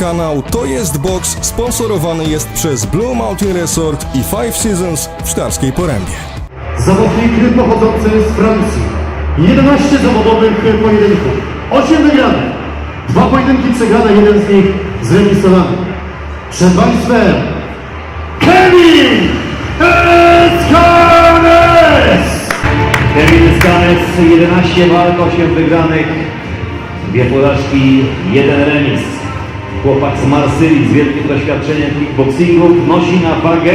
Kanał To Jest Box sponsorowany jest przez Blue Mountain Resort i Five Seasons w Sztarskiej Porębie. Zawodnik pochodzący z Francji. 11 zawodowych pojedynków. 8 wygranych. Dwa pojedynki przegrane, jeden z nich zremisowany. Przed Państwem Kevin Escanes! Kevin Skanec, 11 walk, 8 wygranych, dwie porażki, jeden remis. Chłopak z Marsylii z wielkim doświadczeniem kickboxingu nosi na wagę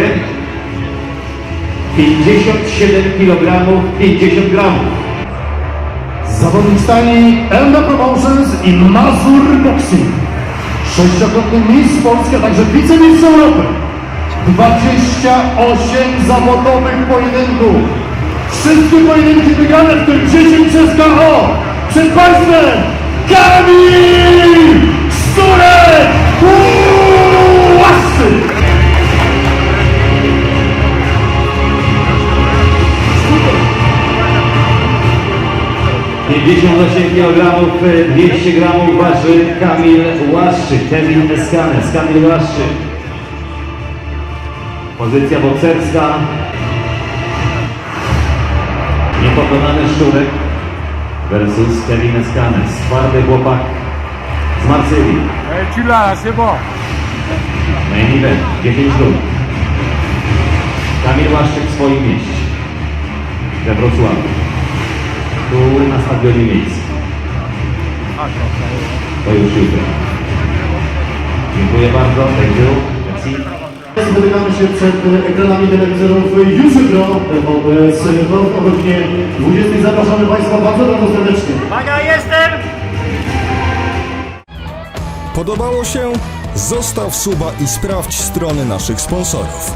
57 kg 50 gramów. Zawodnik stani Elda Promotions i Mazur Boxing. Sześciokrotny mistrz Polski, a także wicemistrz Europy. 28 zawodowych pojedynków. Wszystkie pojedynki wygrane, w tym 10 przez KO. Przed Państwem Kamil 58 kg 200 gramów waży Kamil Łaszczyk, Kevin Eskanes, Kamil Łaszczyk. Pozycja bokserska. Niepokonany Szczurek versus Kevin Eskanes, twardy chłopak z Marsylii. Là, c'est bon. Main event, 10 rund. Kamil Łaszczyk w swoim mieście. We Wrocławiu. Tu na stadionie miejskim. To już jutro. Dziękuję bardzo. Thank you. Merci. Spotykamy się przed ekranami telewizorów już jutro o, z- o godzinie 20. Zapraszamy Państwa bardzo, bardzo serdecznie. Podobało się? Zostaw suba i sprawdź strony naszych sponsorów.